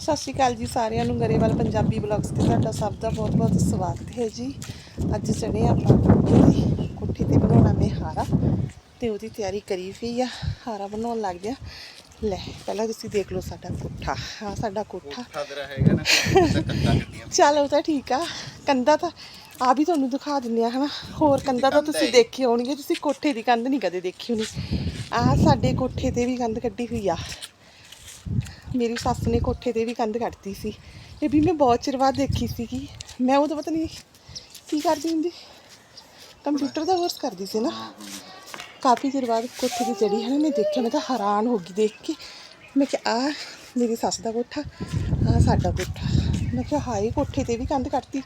ਸਤਿ ਸ਼੍ਰੀ ਅਕਾਲ ਜੀ ਸਾਰਿਆਂ ਨੂੰ ਗਰੇਵਾਲ ਪੰਜਾਬੀ ਬਲੌਗਸ ਤੇ ਤੁਹਾਡਾ ਸਭ ਦਾ ਬਹੁਤ-ਬਹੁਤ ਸਵਾਗਤ ਹੈ ਜੀ। ਅੱਜ ਚੜੇ ਆਪਾਂ ਕੋਠੇ ਤੇ ਕੋਠੇ ਬਣਾਉਣਾ ਮੈਂ ਹਾਰਾ ਤੇ ਉਹਦੀ ਤਿਆਰੀ ਕਰੀ ਪਈ ਆ। ਹਾਰਾ ਬਣਾਉਣ ਲੱਗ ਗਿਆ। ਲੈ ਪਹਿਲਾਂ ਤੁਸੀਂ ਦੇਖ ਲਓ ਸਾਡਾ ਕੋਠਾ। ਹਾਂ ਸਾਡਾ ਕੋਠਾ। ਤੇਰਾ ਹੈਗਾ ਨਾ ਕੋਈ ਕੰਦਾ ਗੱਡੀਆਂ ਚੱਲ ਤਾਂ ਠੀਕ ਆ। ਕੰਧਾ ਤਾਂ ਆ ਵੀ ਤੁਹਾਨੂੰ ਦਿਖਾ ਦਿੰਦੇ ਆ ਹਨਾ? ਹੋਰ ਕੰਧਾ ਤਾਂ ਤੁਸੀਂ। ਦੇਖੀ ਹੋਣਗੇ ਤੁਸੀਂ ਕੋਠੇ ਦੀ ਕੰਧ ਨਹੀਂ ਕਦੇ ਦੇਖੀ ਹੋਣੀ। ਆ ਸਾਡੇ ਕੋਠੇ ਤੇ ਵੀ ਕੰਧ ਕੱਢੀ ਹੋਈ ਆ। ਮੇਰੀ ਸੱਸ ਨੇ ਕੋਠੇ ਤੇ ਵੀ ਕੰਧ ਕੱਢਤੀ ਸੀ। ਇਹ ਵੀ ਮੈਂ ਬਹੁਤ ਚਿਰ ਬਾਅਦ ਦੇਖੀ ਸੀਗੀ। ਮੈਂ ਉਹ ਤਾਂ ਪਤਾ ਨਹੀਂ ਕੀ ਕਰਦੀ ਹੁੰਦੀ? ਕੰਪਿਊਟਰ ਦਾ ਕੋਰਸ ਕਰਦੀ ਸੀ ਨਾ। ਕਾਫੀ ਚਿਰ ਬਾਅਦ ਕੋਠੇ ਦੀ ਚੜੀ ਹੈ ਨਾ, ਮੈਂ ਦੇਖਿਆ, ਮੈਂ ਤਾਂ ਹੈਰਾਨ ਹੋ ਗਈ ਦੇਖ ਕੇ। ਮੈਂ ਕਿਹਾ ਆ ਮੇਰੀ ਸੱਸ ਦਾ ਕੋਠਾ ਆ ਸਾਡਾ ਕੋਠਾ। ਮੈਂ ਕਿਹਾ, ਹਾਏ, ਕੋਠੇ ਤੇ ਵੀ ਕੰਧ ਕੱਢਤੀ।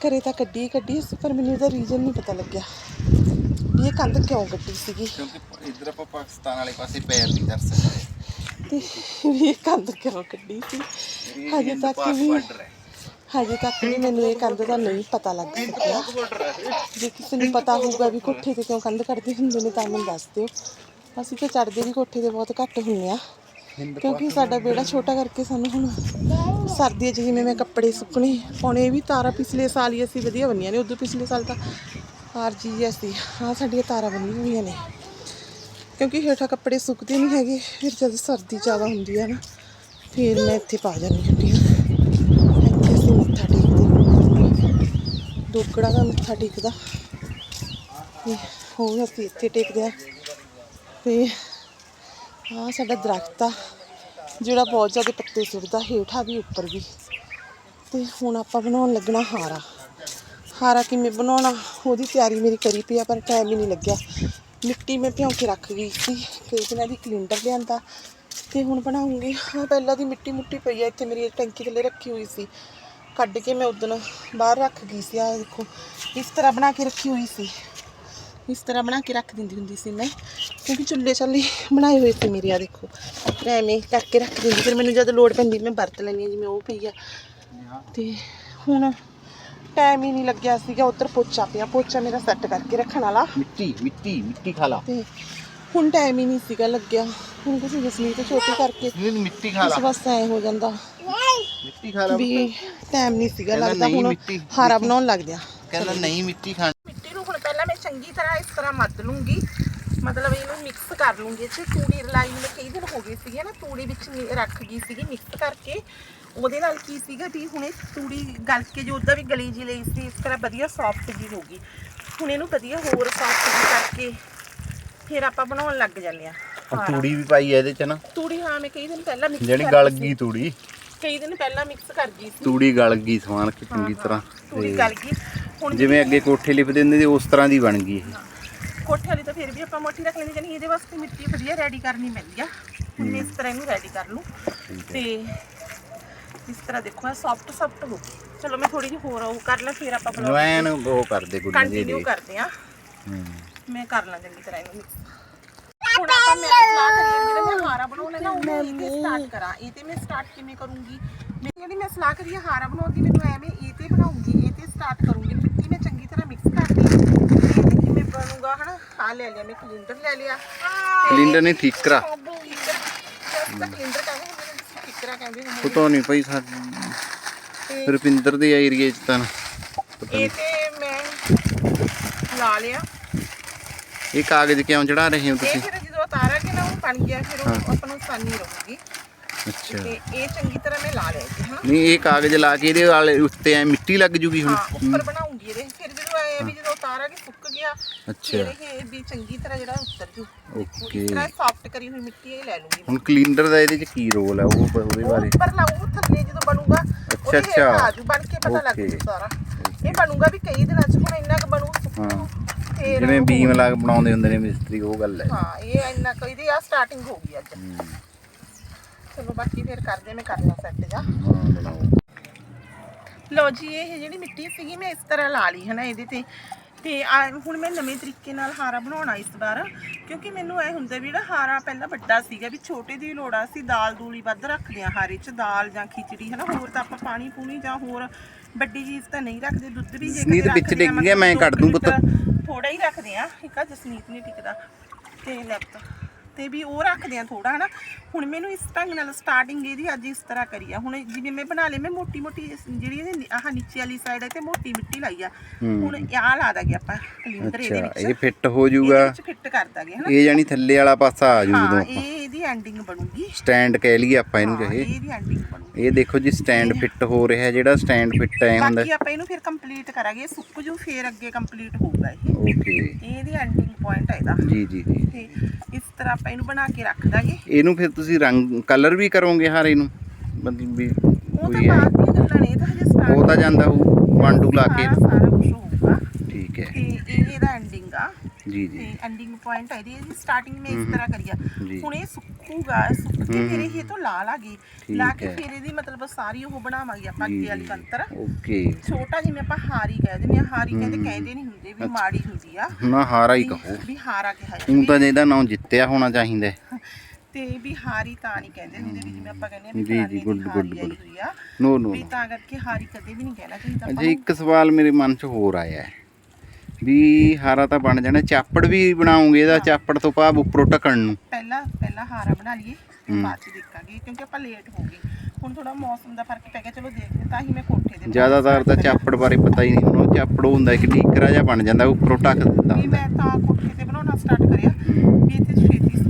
ਘਰੇ ਤਾਂ ਕੱਢੀ ਕੱਢੀ, ਪਰ ਮੈਨੂੰ ਇਹਦਾ ਰੀਜ਼ਨ ਨਹੀਂ ਪਤਾ ਲੱਗਿਆ ਵੀ ਇਹ ਕੰਧ ਕਿਉਂ ਕੱਢੀ ਸੀਗੀ? ਕਿਉਂਕਿ ਇੱਧਰ ਆਪਾਂ ਪਾਕਿਸਤਾਨ ਵਾਲੇ ਪਾਸੇ ਪੈਰ ਨਹੀਂ ਧਰ ਸਕਦੇ। ਤੇ ਵੀ ਇਹ ਕੰਧ ਕਿਉਂ ਕੱਢੀ ਸੀ? ਹਜੇ ਤੱਕ ਵੀ ਹਜੇ ਤੱਕ ਵੀ ਮੈਨੂੰ ਇਹ ਕੰਧ ਦਾ ਨਹੀਂ ਪਤਾ ਲੱਗ ਸਕਿਆ। ਜੇ ਕਿਸੇ ਨੂੰ ਪਤਾ ਹੋਊਗਾ ਵੀ ਕੋਠੇ ਤੇ ਕਿਉਂ ਕੰਧ ਕੱਢਦੇ ਹੁੰਦੇ ਨੇ ਤਾਂ ਮੈਨੂੰ ਦੱਸ ਦਿਓ। ਅਸੀਂ ਤਾਂ ਚੜਦੇ ਵੀ ਕੋਠੇ ਤੇ ਬਹੁਤ ਘੱਟ ਹੁੰਦੇ ਆ ਕਿਉਂਕਿ ਸਾਡਾ ਵਿਹੜਾ ਛੋਟਾ ਕਰਕੇ ਸਾਨੂੰ ਹੁਣ ਸਰਦੀਆਂ 'ਚ ਜਿਵੇਂ ਮੈਂ ਕੱਪੜੇ ਸੁੱਕਣੇ ਪਾਉਣੇ। ਇਹ ਵੀ ਤਾਰਾਂ ਪਿਛਲੇ ਸਾਲ ਹੀ ਅਸੀਂ ਵਧੀਆ ਬੰਨੀਆਂ ਨੇ। ਉਦੋਂ ਪਿਛਲੇ ਸਾਲ ਤਾਂ ਆਰ ਜੀ ਸੀ ਹਾਂ ਸਾਡੀਆਂ ਤਾਰਾਂ ਬੰਨੀਆਂ ਹੋਈਆਂ ਨੇ। ਕਿਉਂਕਿ ਹੇਠਾਂ ਕੱਪੜੇ ਸੁੱਕਦੇ ਨਹੀਂ ਹੈਗੇ, ਫਿਰ ਜਦੋਂ ਸਰਦੀ ਜ਼ਿਆਦਾ ਹੁੰਦੀ ਹੈ ਨਾ, ਫਿਰ ਮੈਂ ਇੱਥੇ ਪਾ ਜਾਂਦੀ ਹੁੰਦੀ ਹਾਂ ਇੱਥੇ ਅਸੀਂ ਮੱਥਾ ਟੇਕਦੇ ਹਾਂ। ਦਾ ਮੱਥਾ ਟੇਕਦਾ। ਤੇ ਹੁਣ ਅਸੀਂ ਇੱਥੇ ਟੇਕਦੇ ਹਾਂ। ਤੇ ਆਹ ਸਾਡਾ ਦਰਖਤ ਆ, ਜਿਹੜਾ ਬਹੁਤ ਜ਼ਿਆਦਾ ਪੱਤੇ ਸੁੱਟਦਾ, ਹੇਠਾਂ ਵੀ, ਉੱਪਰ ਵੀ। ਤੇ ਹੁਣ ਆਪਾਂ ਬਣਾਉਣ ਲੱਗਣਾ ਹਾਰਾ। ਹਾਰਾ ਕਿਵੇਂ ਬਣਾਉਣਾ, ਉਹਦੀ ਤਿਆਰੀ ਮੇਰੀ ਕਰੀ ਪਈ ਆ, ਪਰ ਟਾਈਮ ਹੀ ਨਹੀਂ ਲੱਗਿਆ। ਮਿੱਟੀ ਮੈਂ ਭਿਉਂ ਕੇ ਰੱਖ ਗਈ ਸੀ ਕਈ ਦਿਨਾਂ ਦੀ ਕਲਿੰਡਰ ਲਿਆਂਦਾ ਤੇ ਹੁਣ ਬਣਾਉਂਗੀ। ਪਹਿਲਾਂ ਦੀ ਮਿੱਟੀ ਮੁੱਟੀ ਪਈ ਆ, ਇੱਥੇ ਮੇਰੀ ਟੈਂਕੀ ਥੱਲੇ ਰੱਖੀ ਹੋਈ ਸੀ। ਕੱਢ ਕੇ ਮੈਂ ਉਦੋਂ ਬਾਹਰ ਰੱਖ ਗਈ ਸੀ। ਆ ਦੇਖੋ, ਇਸ ਤਰ੍ਹਾਂ ਬਣਾ ਕੇ ਰੱਖੀ ਹੋਈ ਸੀ। ਇਸ ਤਰ੍ਹਾਂ ਬਣਾ ਕੇ ਰੱਖ ਦਿੰਦੀ ਹੁੰਦੀ ਸੀ ਮੈਂ, ਕਿਉਂਕਿ ਚੁੱਲ੍ਹੇ ਚਾਲੀ ਬਣਾਏ ਹੋਏ ਸੀ ਮੇਰੇ ਆ ਦੇਖੋ। ਐਵੇਂ ਕਰਕੇ ਰੱਖ ਦਿੰਦੀ ਫਿਰ ਮੈਨੂੰ ਜਦ ਲੋੜ ਪੈਂਦੀ ਮੈਂ ਵਰਤ ਲੈਂਦੀ ਹਾਂ, ਜਿਵੇਂ ਉਹ ਪਈ ਆ। ਤੇ ਹੁਣ ਟਾਈਮ ਹੀ ਨਹੀਂ ਲੱਗਿਆ ਸੀਗਾ ਉੱਧਰ ਪੋਚਾ ਪਿਆ। ਪੋਚਾ ਮੇਰਾ ਸੈੱਟ ਕਰਕੇ ਰੱਖਣ ਵਾਲਾ। ਮਿੱਟੀ ਮਿੱਟੀ ਮਿੱਟੀ ਖਾ ਲਾ। ਤੇ ਹੁਣ ਟਾਈਮ ਹੀ ਨਹੀਂ ਸੀਗਾ ਲੱਗਿਆ। ਹੁਣ ਕਿਸੇ ਜਸਮੀਤ ਛੋਟੀ ਕਰਕੇ ਨਹੀਂ ਮਿੱਟੀ ਖਾ ਲਾ। ਬਸ ਐ ਹੋ ਜਾਂਦਾ। ਮਿੱਟੀ ਖਾ ਲਾ ਵੀ ਟਾਈਮ ਨਹੀਂ ਸੀਗਾ ਲੱਗਦਾ ਹੁਣ ਮਿੱਟੀ- ਹਾਰਾ ਬਣਾਉਣ ਲੱਗ ਗਿਆ। ਕਹਿੰਦਾ ਨਹੀਂ ਮਿੱਟੀ ਖਾਣੀ ਮਿੱਟੀ ਨੂੰ ਹੁਣ ਪਹਿਲਾਂ ਮੈਂ ਚੰਗੀ ਤਰ੍ਹਾਂ ਇਸ ਤਰ੍ਹਾਂ ਮੱਧ ਲੂੰਗੀ। ਮਤਲਬ ਇਹਨੂੰ ਮਿਕਸ ਕਰ ਲੂੰਗੀ 'ਚ ਤੂੜੀ ਰਲਾਈ ਨੂੰ ਕਈ ਦਿਨ ਹੋ ਗਏ ਸੀਗੇ ਨਾ ਤੂੜੀ ਵਿੱਚ ਮਿ- ਰੱਖ ਗਈ ਸੀਗੀ ਮਿਕਸ ਕਰਕੇ। ਉਹਦੇ ਨਾਲ ਕੀ ਸੀਗਾ ਵੀ ਹੁਣ ਤੂੜੀ ਗਲ ਕੇ ਜੋ ਉਹਦਾ ਵੀ ਗਲੀ ਜੀ ਲਈ ਸੀ ਇਸ ਤਰ੍ਹਾਂ ਵਧੀਆ ਸੌਫਟ ਜੀ ਹੋ ਗਈ। ਹੁਣ ਇਹਨੂੰ ਵਧੀਆ ਹੋਰ ਸੌਫਟ ਜੀ ਕਰਕੇ ਫਿਰ ਆਪਾਂ ਬਣਾਉਣ ਲੱਗ ਜਾਂਦੇ ਆ ਤੂੜੀ ਵੀ ਪਾਈ ਹੈ ਇਹਦੇ ਚ ਨਾ। ਤੂੜੀ ਹਾਂ ਮੈਂ ਕਈ ਦਿਨ ਪਹਿਲਾਂ ਮਿਕਸ ਜਿਹੜੀ ਗਲ ਗਈ ਤੂੜੀ। ਕਈ ਦਿਨ ਪਹਿਲਾਂ ਮਿਕਸ ਕਰ ਗਈ ਸੀ। ਤੂੜੀ ਗਲ ਗਈ ਸਮਾਨ ਕਿ ਚੰਗੀ ਤਰ੍ਹਾਂ। ਤੂੜੀ ਤੇ ਗਲ ਗਈ। ਹੁਣ ਜਿਵੇਂ ਅੱਗੇ ਕੋਠੇ ਲਿਪਦੇ ਹੁੰਦੇ ਸੀ ਉਸ ਤਰ੍ਹਾਂ ਦੀ ਬਣ ਗਈ ਇਹ। ਕੋਠੇ ਵਾਲੀ ਤਾਂ ਫਿਰ ਵੀ ਆਪਾਂ ਮੋਟੀ ਰੱਖ ਲੈਣੀ ਜਾਨੀ ਇਹਦੇ ਵਾਸਤੇ ਮਿੱਟੀ ਵਧੀਆ ਰੈਡੀ ਕਰਨੀ ਪੈਂਦੀ ਆ। ਹੁਣ ਮੈਂ ਇਸ ਤਰ੍ਹਾਂ ਇਹਨੂੰ ਰੈਡੀ ਕਰ ਲੂੰ ਤੇ ਇਸ ਤਰ੍ਹਾਂ ਦੇਖੋ ਇਹ ਸੌਫਟ ਸੌਫਟ ਹੋ ਗਈ। ਚਲੋ ਮੈਂ ਥੋੜੀ ਜਿਹੀ ਹੋਰ ਉਹ ਕਰ ਲਾਂ ਫਿਰ ਆਪਾਂ ਬਲੌਗ ਨਵੈਨ ਉਹ ਕਰਦੇ ਗੁੱਡੀ ਦੇ ਕੰਟੀਨਿਊ ਦੇ ਕਰਦੇ ਆ ਹੂੰ। ਮੈਂ ਕਰ ਲਾਂ ਚੰਗੀ ਤਰ੍ਹਾਂ ਇਹਨੂੰ mix। ਹੁਣ ਆਪਾਂ ਮੈਂ ਸਲਾਹ ਕਰੀ ਜਿਹੜਾ ਮੈਂ ਹਾਰਾ ਬਣਾਉਣਾ ਨਾ ਉਹ ਮੈਂ ਇਹ ਤੇ ਸਟਾਰਟ ਕਰਾਂ। ਇਹ ਤੇ ਮੈਂ ਸਟਾਰਟ ਕਿਵੇਂ ਕਰੂੰਗੀ? ਮੈਂ ਜਿਹੜੀ ਮੈਂ ਸਲਾਹ ਕਰੀ ਆ ਹਾਰਾ ਬਣਾਉਣ ਦੀ ਮੈਨੂੰ ਐਵੇਂ ਇਹ ਤੇ ਬਣਾਉਂਗੀ ਇਹ ਤੇ ਸਟਾਰਟ ਕਰੂੰਗੀ। ਮਿੱਟੀ ਮੈਂ ਚੰਗੀ ਤਰ੍ਹਾਂ ਮਿਕਸ ਕਰਦੀ ਇਹ ਤੇ ਕਿਵੇਂ ਬਣੂਗਾ ਹਨਾ। ਆ ਲੈ ਲਿਆ ਮੈਂ ਕਲਿੰਡਰ ਲੈ ਲਿਆ। ਕਲਿੰਡਰ ਨੇ ਠੀਕ ਕਰਾ ਕਲਿੰਡਰ ਕਲਿੰਡਰ ਕਹਿੰਦੇ ਹੁੰਦੇ ਨੇ ਤੁਸੀਂ ਕਿਕਰਾ ਕਹਿੰਦੇ ਹੁੰਦੇ ਨੇ। ਪਤਾ ਨਹੀਂ ਭਾਈ ਸਾਡੇ ਰੁਪਿੰਦਰ ਦੇ ਏਰੀਏ ਚ ਤਾਂ ਇਹ ਤੇ ਮੈਂ ਲਾ ਲਿਆ। ਇਹ ਕਾਗਜ਼ ਕਿਉਂ ਚੜਾ ਰਹੇ ਹੋ ਇਹ ਤੁਸੀਂ? ਫਿਰ ਜਦੋਂ ਉਤਾਰਾਂਗੇ ਨਾ ਉਹ ਬਣ ਗਿਆ ਫਿਰ ਉਹ ਆਪਾਂ ਨੂੰ ਆਸਾਨੀ ਰਹੂਗੀ। ਅੱਛਾ। ਤੇ ਇਹ ਚੰਗੀ ਤਰ੍ਹਾਂ ਮੈਂ ਲਾ ਲਿਆ ਜੀ ਹਾਂ। ਨਹੀਂ ਇਹ ਕਾਗਜ਼ ਲਾ ਕੇ ਇਹਦੇ ਵਾਲੇ ਉੱਤੇ ਐ ਮਿੱਟੀ ਲੱਗ ਜੂਗੀ ਹੁਣ। ਹਾਂ ਉੱਪਰ ਬਣਾਉਂਗੀ ਇਹਦੇ ਫਿਰ ਜਦੋਂ ਆਏ ਵੀ ਜਦੋਂ ਉਤਾਰਾਂਗੇ ਸੁੱਕ ਗਿਆ ਅੱਛਾ। ਇਹ ਵੀ ਚੰਗੀ ਤਰ੍ਹਾਂ ਜਿਹੜਾ ਉਤਰ ਜੂ। ਓਕੇ ਇਸ ਤਰ੍ਹਾਂ ਸੌਫਟ ਕਰੀ ਹੋਈ ਮਿੱਟੀ ਇਹ ਲੈ ਲੂੰਗੀ। ਹੁਣ ਕਲਿੰਡਰ ਦਾ ਇਹਦੇ ਚ ਕੀ ਰੋਲ ਹੈ ਉਹ ਉਹਦੇ ਉਹ ਬਾਰੇ। ਉੱਪਰ ਲਾਉ ਥੱਲੇ ਜਦੋਂ ਬਣੂਗਾ ਅੱਛਾ। ਆ ਜੂ ਬਣ ਕੇ ਪਤਾ ਲੱਗ। ਜੂ ਸਾਰਾ। ਇਹ ਬਣੂਗਾ ਵੀ ਕਈ ਦਿਨਾਂ ਚ ਹੁਣ ਇੰਨਾ ਕੁ ਬਣੂ ਹਾਂ। ਜਿਵੇਂ ਬੀਮ ਲਾ ਬਣਾਉਂਦੇ ਹੁੰਦੇ ਨੇ ਮਿਸਤਰੀ ਉਹ ਗੱਲ ਹੈ। ਹਾਂ ਇਹ ਇੰਨਾ ਕੁ ਇਹਦੀ ਆ ਸਟਾਰਟਿੰਗ ਹੋ ਗਈ ਅੱਜ। ਚਲੋ ਬਾਕੀ ਫਿਰ ਕਰਦੇ ਮੈਂ ਕਰਨਾ ਸੈੱਟ ਜਾ। ਲੋ ਜੀ ਇਹ ਜਿਹੜੀ ਮਿੱਟੀ ਸੀਗੀ ਮੈਂ ਇਸ ਤਰ੍ਹਾਂ ਲਾ ਲਈ ਹੈ ਨਾ ਇਹਦੇ ਤੇ। ਤੇ ਹੁਣ ਮੈਂ ਨਵੇਂ ਤਰੀਕੇ ਨਾਲ ਹਾਰਾ ਬਣਾਉਣਾ ਇਸ ਵਾਰ ਕਿਉਂਕਿ ਮੈਨੂੰ ਇਹ ਹੁੰਦਾ ਵੀ ਜਿਹੜਾ ਹਾਰਾ ਪਹਿਲਾਂ ਵੱਡਾ ਸੀਗਾ ਵੀ ਛੋਟੇ ਦੀ ਲੋੜ ਆ ਸੀ ਦਾਲ ਦੂਲੀ ਵੱਧ ਰੱਖਦੇ ਆ ਹਾਰੇ 'ਚ ਦਾਲ ਜਾਂ ਖਿਚੜੀ ਹੈ ਨਾ ਹੋਰ ਤਾਂ ਆਪਾਂ ਪਾਣੀ ਪੂਣੀ ਜਾਂ ਹੋਰ ਵੱਡੀ ਚੀਜ਼ ਤਾਂ ਨਹੀਂ ਰੱਖਦੇ ਦੁੱਧ ਵੀ ਜੇ ਕਦੇ ਵਿੱਚ ਡਿੱਗ ਗਿਆ, ਮੈਂ ਕੱਢ ਦੂੰ ਪੁੱਤ। ਥੋੜਾ ਹੀ ਰੱਖਦੇ ਆ ਆ ਜਸਨੀਤ ਨਹੀਂ ਟਿਕਦਾ ਤੇ ਲੈਪਟਾਪ ਤੇ ਵੀ ਉਹ ਰੱਖਦੇ ਆ ਥੋੜਾ ਹਨਾ? ਹੁਣ ਮੈਨੂੰ ਇਸ ਢੰਗ ਨਾਲ ਸਟਾਰਟਿੰਗ ਇਹਦੀ ਅੱਜ ਇਸ ਤਰ੍ਹਾਂ ਕਰੀ ਆ। ਹੁਣ ਜਿਵੇਂ ਮੈਂ ਬਣਾ ਲਈ ਮੈਂ ਮੋਟੀ ਮੋਟੀ ਜਿਹੜੀ ਇਹਦੀ ਆਹ ਨੀਚੇ ਵਾਲੀ ਸਾਈਡ ਹੈ ਤੇ ਮੋਟੀ ਮਿੱਟੀ ਲਾਈ ਆ। ਹੁਣ ਆਹ ਲਾ ਦਾਂਗੇ ਆਪਾਂ ਕਲਿੰਦਰ ਇਹਦੇ ਵਿੱਚ। ਇਹ ਫਿੱਟ ਹੋ ਜਾਊਗਾ। ਵਿੱਚ ਫਿੱਟ ਕਰ ਦਾਂਗੇ ਹਨਾ? ਇਹ ਜਾਨੀ ਥੱਲੇ ਵਾਲਾ ਪਾਸਾ ਆ ਜੂ ਜਦੋਂ ਇਹ ਇਹਦੀ ਐਂਡਿੰਗ ਬਣੂਗੀ। ਸਟੈਂਡ ਕਹਿ ਲਈਏ ਆਪਾਂ ਇਹਨੂੰ ਚਾਹੇ। ਇਹ ਇਹਦੀ ਐਂਡਿੰਗ ਬਣੂਗੀ। ਇਹ ਦੇਖੋ ਜੀ ਸਟੈਂਡ ਫਿੱਟ ਹੋ ਰਿਹਾ ਜਿਹੜਾ ਸਟੈਂਡ ਫਿੱਟ ਐ ਹੁੰਦਾ। ਬਾਕੀ ਆਪਾਂ ਇਹਨੂੰ ਫਿਰ ਕੰਪਲੀਟ ਕਰਾਂਗੇ ਇਹ ਸੁੱਕ ਜੂ ਫਿਰ ਅੱਗੇ ਕੰਪਲੀਟ ਹੋਊਗਾ ਇਹ। ਓਕੇ। ਇਹ ਇਹਦੀ ਐਂਡਿੰਗ ਪੁਆਇੰਟ ਹੈ ਇਹਦਾ। ਜੀ ਜੀ ਜੀ। ਇਸ ਤਰ੍ਹਾਂ ਆਪਾਂ ਇਹਨੂੰ ਬਣਾ ਕੇ ਰੱਖ ਦਾਂਗੇ। ਇਹਨੂੰ ਫਿਰ ਤੁਸੀਂ ਰੰਗ ਕਲਰ ਵੀ ਕਰੋਗੇ ਹਾਰੇ ਨੂੰ ਮਤਲਬ ਵੀ ਉਹ ਤਾਂ ਕੋਈ ਐ- ਬਾਅਦ ਦੀਆਂ ਗੱਲਾਂ ਨੇ ਇਹ ਤਾਂ ਹਜੇ ਸਟਾਰਟ ਉਹ ਤਾਂ ਜਾਂਦਾ ਹੋਊ ਵਾਂਡੂ ਲਾ ਕੇ। ਸਾਰਾ ਸਾਰਾ ਕੁਝ ਹੋਊਗਾ। ਠੀਕ ਹੈ ਤੇ ਇਹ ਇਹਦਾ ਐਂਡਿੰਗ ਆ ਜੀ ਤੇ ਜੀ। ਐਂਡਿੰਗ ਪੁਆਇੰਟ ਹੈ ਇਹਦੀ ਇਹਦੀ ਸਟਾਰਟਿੰਗ ਮੈਂ ਇਸ ਤਰ੍ਹਾਂ ਕਰੀਆ ਜੀ। ਹੁਣ ਇਹ ਸੁੱਕੂਗਾ ਸੁੱਕ ਕੇ ਫਿਰ ਇਹ ਤੋਂ ਲਾ ਲਾਗੇ ਠੀਕ ਲਾ ਕੇ। ਫਿਰ ਇਹਦੀ ਮਤਲਬ ਸਾਰੀ ਉਹ ਬਣਾਵਾਂਗੇ ਆਪਾਂ ਅੱਗੇ ਵਾਲੀ ਕੰਤਰ ਓਕੇ। ਛੋਟਾ ਜਿਵੇਂ ਆਪਾਂ ਹਾਰੀ ਕਹਿ ਦਿੰਦੇ ਆ ਹਾਰੀ ਕਹਿੰਦੇ ਕਹਿੰਦੇ ਨਹੀਂ ਹੁੰਦੇ ਵੀ ਮਾੜੀ ਹੁੰਦੀ ਆ। ਨਾ ਹਾਰਾ ਹੀ ਕਹੋ। ਵੀ ਹਾਰਾ ਕਿਹਾ ਉਹ ਜਾਂਦਾ ਤਾਂ ਇਹਦਾ ਨਾਮ ਜਿੱਤਿਆ ਹੋਣਾ ਚਾਹੀਦਾ। ਹੈ। ਤੇ ਵੀ ਹਾਰੀ ਤਾਂ ਨਹੀਂ ਕਹਿੰਦੇ ਹੁੰਦੇ ਵੀ ਜਿਵੇਂ ਆਪਾਂ ਕਹਿੰਦੇ ਆ ਜੀ, ਜੀ, good. ਹੋਈ ਆ। ਨੋ ਨੋ ਵੀ ਤਾਂ ਕਰਕੇ ਹਾਰੀ ਕਦੇ ਵੀ ਨਹੀਂ ਕਹਿਣਾ ਚਾਹੀਦਾ। ਆਪਾਂ ਇੱਕ ਸਵਾਲ ਮੇਰੇ ਮਨ 'ਚ ਹੋਰ ਆਇਆ ਹੈ। ਵੀ ਹਾਰਾ ਤਾਂ ਬਣ ਜਾਣਾ ਚਾਪੜ ਵੀ ਬਣਾਉਂਗੇ ਇਹਦਾ ਚਾਪੜ ਤੋਂ ਭਾਵ ਉੱਪਰੋਂ ਢਕਣ ਨੂੰ ਪਹਿਲਾਂ ਪਹਿਲਾਂ ਹਾਰਾ ਬਣਾ ਲਈਏ ਫਿਰ। ਬਾਅਦ ਚ ਦੇਖਾਂਗੇ ਕਿਉਂਕਿ ਆਪਾਂ ਲੇਟ ਹੋ ਗਏ ਹੁਣ ਥੋੜਾ ਮੌਸਮ ਦਾ ਫ਼ਰਕ ਪੈ ਗਿਆ ਚਲੋ ਦੇਖਦੇ ਤਾਂ ਹੀ ਮੈਂ ਕੋਠੇ ਦੇ ਜ਼ਿਆਦਾਤਰ ਤਾਂ। ਚਾਪੜ ਬਾਰੇ ਪਤਾ ਹੀ ਨਹੀਂ ਹੁਣ ਉਹ ਚਾਪੜ ਹੁੰਦਾ ਕਿ ਠੀਕਰਾ ਜਿਹਾ ਬਣ ਜਾਂਦਾ ਉੱਪਰੋਂ ਢੱਕ ਦਿੰਦਾ ਹੁੰਦਾ ਮੈਂ ਤਾਂ ਕੋਠੇ ਤੇ ਬਣਾਉਣਾ ਸਟਾਰਟ ਕਰਿਆ ਵੀ ਇੱਥੇ ਛੇਤੀ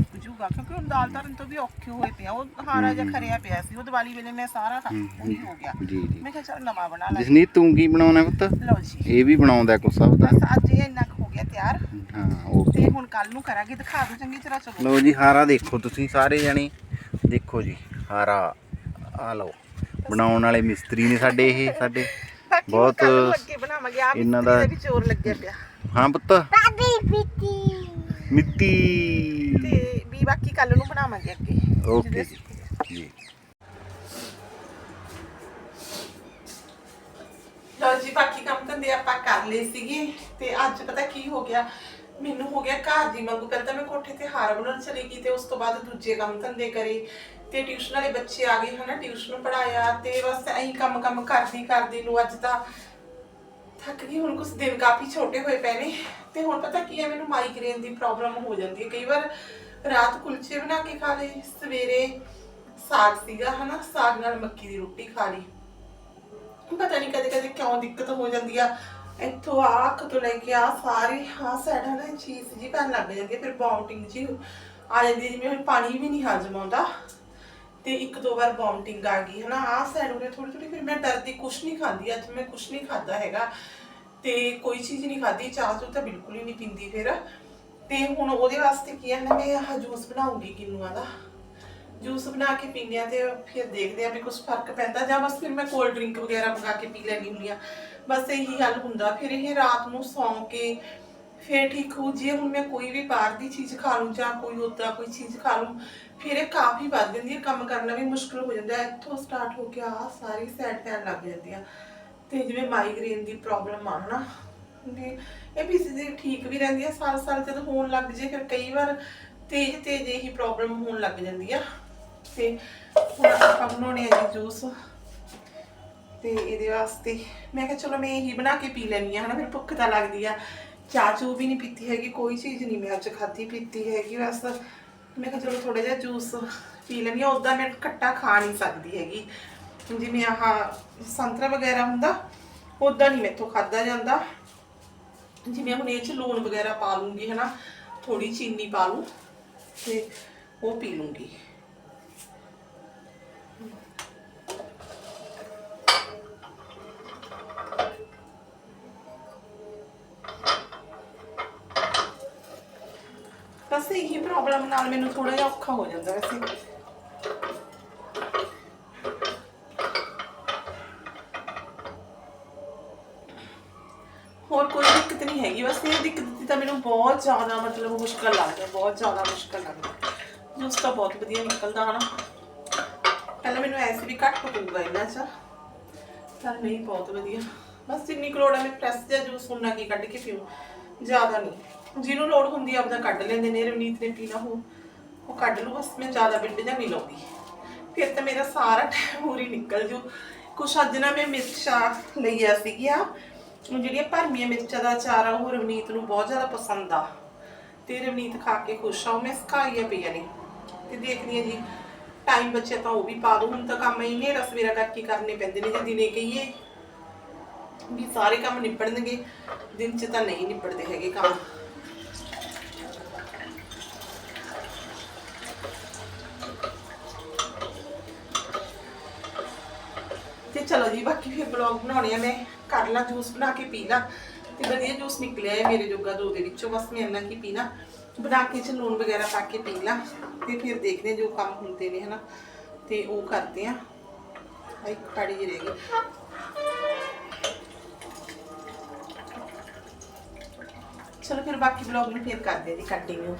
ਕਿਉਂਕਿ ਹੁਣ ਦਾਲ ਧਰਨ ਤੋਂ ਵੀ ਔਖੇ ਹੋਏ ਪਿਆ ਉਹ ਹਾਰਾ ਜਿਹਾ ਖਰਿਆ ਪਿਆ ਸੀ। ਉਹ ਦੀਵਾਲੀ ਵੇਲੇ ਮੈਂ ਸਾਰਾ ਉਹੀ ਹੋ। ਗਿਆ। ਜੀ ਜੀ। ਮੈਂ ਕਿਹਾ ਚਲ ਨਵਾਂ ਬਣਾ ਲਾਂ ਜਸਨੀਤ ਤੂੰ ਕੀ ਬਣਾਉਣਾ ਪੁੱਤ? ਲਓ ਜੀ। ਇਹ ਵੀ ਬਣਾਉਂਦਾ ਕੁਛ ਸਭ ਦਾ? ਬਸ ਅੱਜ ਇਹ ਇੰਨਾ ਕੁ ਹੋ ਗਿਆ ਤਿਆਰ। ਹਾਂ ਓਕੇ ਤੇ ਹੁਣ ਕੱਲ ਨੂੰ ਕਰਾਂਗੇ। ਦਿਖਾ ਦਿਓ ਚੰਗੀ ਤਰ੍ਹਾਂ ਚਲੋ। ਲਓ ਜੀ ਹਾਰਾ ਦੇਖੋ ਤੁਸੀਂ ਸਾਰੇ ਜਣੇ। ਦੇਖੋ ਜੀ ਹਾਰਾ। ਆ ਲਓ ਬਣਾਉਣ ਵਾਲੇ ਮਿਸਤਰੀ ਨੇ ਸਾਡੇ ਇਹ ਸਾਡੇ। ਬਾਕੀ ਬਹੁਤ ਕੱਲ੍ਹ ਨੂੰ ਅੱਗੇ ਬਣਾਵਾਂਗੇ। ਆ ਇਹਨਾਂ ਦਾ- ਵੀ ਚੋਰ ਲੱਗਿਆ ਪਿਆ। ਹਾਂ ਪੁੱਤ। ਮਿੱਟੀ। ਤੇ ਬਾਕੀ ਕੱਲ ਨੂੰ ਬਣਾਵਾਂਗੇ ਅੱਗੇ। ਓਕੇ ਜੀ। ਲਓ ਜੀ ਬਾਕੀ ਕੰਮ ਧੰਦੇ ਆਪਾਂ ਕਰ ਲਏ ਸੀਗੇ ਤੇ ਅੱਜ ਪਤਾ ਕੀ ਹੋ ਗਿਆ? ਮੈਨੂੰ ਹੋ ਗਿਆ ਘਰ ਦੀ ਮੰਗ ਪਹਿਲਾਂ ਤਾਂ ਮੈਂ ਕੋਠੇ ਤੇ ਹਾਰ ਬਣਾਉਣ ਚਲੀ ਗਈ ਤੇ ਉਸ ਤੋਂ ਬਾਅਦ ਦੂਜੇ ਕੰਮ ਧੰਦੇ ਕਰੇ। ਤੇ ਟਿਊਸ਼ਨ ਵਾਲੇ ਬੱਚੇ ਆ ਗਏ ਹਨਾ ਟਿਊਸ਼ਨ ਪੜਾਇਆ ਤੇ ਬਸ ਐਂ ਕੰਮ ਕੰਮ ਕਰਦੀ ਕਰਦੀ ਨੂੰ ਅੱਜ ਤਾਂ ਥੱਕ ਗਈ ਹੁਣ ਕੁਝ ਦਿਨ ਕਾਫੀ ਛੋਟੇ ਹੋਏ ਪਏ ਨੇ। ਤੇ ਹੁਣ ਪਤਾ ਕੀ ਹੈ ਮੈਨੂੰ ਮਾਈਗ੍ਰੇਨ ਦੀ ਪ੍ਰੋਬਲਮ ਹੋ ਜਾਂਦੀ ਹੈ। ਕਈ ਵਾਰ ਰਾਤ ਕੁਲਚੇ ਬਣਾ ਕੇ ਖਾ ਲਏ ਸਵੇਰੇ ਸਾਗ ਸੀਗਾ, ਹਨਾ, ਸਾਗ ਨਾਲ ਮੱਕੀ ਦੀ ਰੋਟੀ ਖਾ ਲਈ। ਪਤਾ ਨਹੀਂ ਕਦੇ ਕਦੇ ਕਿਉਂ ਦਿੱਕਤ ਹੋ ਜਾਂਦੀ ਆ। ਇੱਥੋਂ ਆਹ ਤੋਂ ਲੈ ਕੇ ਆ ਸਾਰੀ ਹਾਂ ਸਾਈਡ ਨਾ ਚੀਜ਼ ਜੀ ਪੈਣ ਲੱਗ ਜਾਂਦੀ ਹੈ ਫਿਰ ਵੋਮਟਿੰਗ ਜੀ ਆ ਜਾਂਦੀ ਜਿਵੇਂ ਹੁਣ ਪਾਣੀ ਵੀ ਨਹੀਂ ਹਜਮ ਆਉਂਦਾ। ਤੇ ਇੱਕ ਦੋ ਵਾਰ ਵੋਮਟਿੰਗ ਆ ਗਈ, ਹਨਾ, ਆਹ ਸਾਈਡ ਉਰੇ ਥੋੜੀ ਥੋੜੀ ਫਿਰ ਮੈਂ ਡਰਦੀ, ਕੁਛ ਨਹੀਂ ਖਾਂਦੀ, ਅੱਜ ਮੈਂ ਕੁਛ ਨਹੀਂ ਖਾਦਾ ਹੈਗਾ। ਤੇ ਕੋਈ ਚੀਜ਼ ਨਹੀਂ ਖਾਦੀ ਚਾਹ ਚੂਹ ਤਾਂ ਬਿਲਕੁਲ ਹੀ ਨਹੀਂ ਪੀਂਦੀ ਫਿਰ। ਤੇ ਹੁਣ ਉਹਦੇ ਵਾਸਤੇ ਕੀ ਹੈ ਨਾ ਮੈਂ ਆਹ ਜੂਸ ਬਣਾਉਂਗੀ ਕਿੰਨੂਆਂ ਦਾ। ਜੂਸ ਬਣਾ ਕੇ ਪੀਂਦੇ ਆ ਤੇ ਫਿਰ ਦੇਖਦੇ ਆ ਵੀ ਕੁਝ ਫ਼ਰਕ ਪੈਂਦਾ, ਜਾਂ ਬਸ ਫਿਰ ਮੈਂ ਕੋਲਡ ਡਰਿੰਕ ਵਗੈਰਾ ਮੰਗਾ ਕੇ ਪੀ ਲੈਣੀ ਹੁੰਦੀ ਆ। ਬਸ ਇਹੀ ਹੱਲ ਹੁੰਦਾ, ਫਿਰ ਇਹ ਰਾਤ ਨੂੰ ਸੌਂ ਕੇ ਫਿਰ ਠੀਕ ਹੋ, ਜੇ ਹੁਣ ਮੈਂ ਕੋਈ ਵੀ ਬਾਹਰ ਦੀ ਚੀਜ਼ ਖਾ ਲੂੰ, ਜਾਂ ਕੋਈ ਉਦਾਂ ਕੋਈ ਚੀਜ਼ ਖਾ ਲੂੰ, ਫਿਰ ਇਹ ਕਾਫੀ ਵੱਧ ਜਾਂਦੀ ਹੈ ਕੰਮ ਕਰਨਾ ਵੀ ਮੁਸ਼ਕਲ ਹੋ ਜਾਂਦਾ ਹੈ ਇੱਥੋਂ ਸਟਾਰਟ ਹੋ ਕੇ ਆ ਸਾਰੀ ਸਾਈਡ ਪੈਣ ਲੱਗ ਜਾਂਦੀ ਆ। ਤੇ ਜਿਵੇਂ ਮਾਈਗ੍ਰੇਨ ਦੀ ਪ੍ਰੋਬਲਮ ਆ, ਹਨਾ। ਤੇ ਇਹ ਵੀ ਸਿੱਧੀ ਠੀਕ ਵੀ ਰਹਿੰਦੀ ਆ। ਸਾਲ ਸਾਲ ਜਦੋਂ ਹੋਣ ਲੱਗ ਜੇ, ਫਿਰ ਕਈ ਵਾਰ ਤੇਜ਼ ਤੇਜ਼ ਇਹੀ ਪ੍ਰੋਬਲਮ ਹੋਣ ਲੱਗ ਜਾਂਦੀ ਆ। ਤੇ ਹੁਣ ਆਪਾਂ ਬਣਾਉਣੇ ਆ ਜੀ ਜੂਸ। ਤੇ ਇਹਦੇ ਵਾਸਤੇ ਮੈਂ ਕਿਹਾ ਚਲੋ ਮੈਂ ਇਹੀ ਬਣਾ ਕੇ ਪੀ ਲੈਣੀ ਆ, ਹਨਾ। ਫਿਰ ਭੁੱਖ ਤਾਂ ਲੱਗਦੀ ਆ। ਚਾਹ ਚੂ ਵੀ ਨਹੀਂ ਪੀਤੀ ਹੈਗੀ, ਕੋਈ ਚੀਜ਼ ਨਹੀਂ ਮੈਂ ਅੱਜ ਖਾਧੀ, ਪੀਤੀ ਹੈਗੀ ਬਸ। ਮੈਂ ਕਿਹਾ ਚਲੋ ਥੋੜਾ ਜਿਹਾ ਜੂਸ ਪੀ ਲੈਣੀ ਆ। ਉਦਾਂ ਮੈਂ ਖੱਟਾ ਖਾ ਨਹੀਂ ਸਕਦੀ ਹੈਗੀ। ਜਿਵੇਂ ਆਹ ਸੰਤਰਾ ਵਗੈਰਾ ਹੁੰਦਾ ਉਦਾਂ ਨਹੀਂ ਮੈਥੋਂ ਖਾਦਾ ਜਾਂਦਾ। ਜਿਵੇਂ ਹੁਣ ਇਹ ਚ ਲੂਣ ਵਗੈਰਾ ਪਾ ਲੂੰਗੀ, ਹਨਾ ਥੋੜੀ ਚੀਨੀ ਪਾ ਲੂੰ ਤੇ ਉਹ ਪੀ ਲੂੰਗੀ। ਬਸ ਇਹੀ ਪ੍ਰੋਬਲਮ ਨਾਲ ਮੈਨੂੰ ਥੋੜਾ ਜਿਹਾ ਔਖਾ ਹੋ ਜਾਂਦਾ ਵੈਸੇ ਹੋਰ ਕੋਈ ਦਿੱਕਤ ਨਹੀਂ ਹੈਗੀ, ਬਸ ਇਹ ਦਿੱਕਤ ਦੀ ਤਾਂ ਮੈਨੂੰ ਬਹੁਤ ਜ਼ਿਆਦਾ ਮਤਲਬ ਮੁਸ਼ਕਲ ਲੱਗਦਾ, ਬਹੁਤ ਜ਼ਿਆਦਾ ਮੁਸ਼ਕਲ ਲੱਗਦਾ। ਜੂਸ ਤਾਂ ਬਹੁਤ ਵਧੀਆ ਨਿਕਲਦਾ ਹਨਾ। ਪਹਿਲਾਂ ਮੈਨੂੰ ਐਸੇ ਵੀ ਘੱਟ ਪਊਗਾ ਇਹਨਾਂ ਚ ਪਰ ਨਹੀਂ ਬਹੁਤ ਵਧੀਆ। ਬਸ ਜਿੰਨੀ ਕੁ ਲੋੜ ਹੈ ਮੈਂ ਫਰੈਸ਼ ਜਿਹਾ ਜੂਸ ਉਹਨਾਂ ਕੀ ਕੱਢ ਕੇ ਪੀਉ ਜ਼ਿਆਦਾ ਨਹੀਂ। ਜਿਹਨੂੰ ਲੋੜ ਹੁੰਦੀ ਆ, ਆਪਦਾ ਕੱਢ ਲੈਂਦੇ ਨੇ, ਰਵਨੀਤ ਨੇ ਪੀਣਾ ਹੋ ਉਹ ਕੱਢ ਲੂ ਬਸ ਮੈਂ ਜ਼ਿਆਦਾ ਬਿੱਡ ਜਾਂ ਨਹੀਂ ਲਾਉਂਦੀ। ਫਿਰ ਤਾਂ ਮੇਰਾ ਸਾਰਾ ਟਾਈਮ ਪੂਰੀ ਨਿਕਲ ਜੂ। ਕੁਛ ਅੱਜ ਨਾ ਮੈਂ ਮਿਰਚਾਂ ਲਈਆ ਸੀਗੀਆਂ ਉਹ ਜਿਹੜੀਆਂ ਭਰਮੀਆਂ ਮਿਰਚਾਂ ਦਾ ਅਚਾਰ ਆ, ਉਹ ਰਵਨੀਤ ਨੂੰ ਬਹੁਤ ਜ਼ਿਆਦਾ ਪਸੰਦ ਆ। ਤੇ ਰਵਨੀਤ ਖਾ ਕੇ ਖੁਸ਼ ਆ, ਉਹ ਮੈਂ ਸਿਖਾਈਆਂ ਪਈਆਂ ਨੇ ਤੇ ਦੇਖਦੀ ਆ ਜੀ ਟਾਈਮ ਬਚਿਆ ਤਾਂ ਉਹ ਵੀ ਪਾ ਦੂੰ ਹੁਣ ਤਾਂ ਕੰਮ ਹੀ ਨੇ ਰਸਵੇਰਾ ਕਰਕੇ ਕਰਨੇ ਪੈਂਦੇ ਨੇ, ਜੇ ਦਿਨੇ ਕਹੀਏ ਵੀ ਸਾਰੇ ਕੰਮ ਨਿਬੜਨਗੇ, ਦਿਨ 'ਚ ਤਾਂ ਨਹੀਂ ਨਿਬੜਦੇ ਹੈਗੇ ਕੰਮ। ਤੇ ਚਲੋ ਜੀ, ਬਾਕੀ ਫਿਰ ਬਲੌਗ ਬਣਾਉਣੇ ਆ ਮੈਂ। ਕਰ ਲਾਂ ਜੂਸ ਬਣਾ ਕੇ ਪੀ ਲਾਂ ਤੇ ਵਧੀਆ ਜੂਸ ਨਿਕਲਿਆ ਹੈ ਮੇਰੇ ਜੋਗਾ ਦੋ ਦੇ ਵਿੱਚੋਂ ਬਸ ਮੈਂ ਇੰਨਾ ਕੀ ਪੀਣਾ ਬਣਾ ਕੇ ਚ ਲੂਣ ਵਗੈਰਾ ਪਾ ਕੇ ਪੀ ਲਾਂ ਤੇ ਫਿਰ ਦੇਖਦੇ ਹਾਂ ਜੋ ਕੰਮ ਹੁੰਦੇ ਨੇ ਹਨਾ ਤੇ ਉਹ ਕਰਦੇ ਆ ਆ ਇੱਕ ਕਾੜੀ ਜਿਹੀ ਰਹਿ ਗਈ ਚਲੋ ਫਿਰ ਬਾਕੀ ਬਲੌਗ ਨੂੰ ਫਿਰ ਕਰਦੇ ਆ ਜੀ ਕੰਟੀਨਿਊ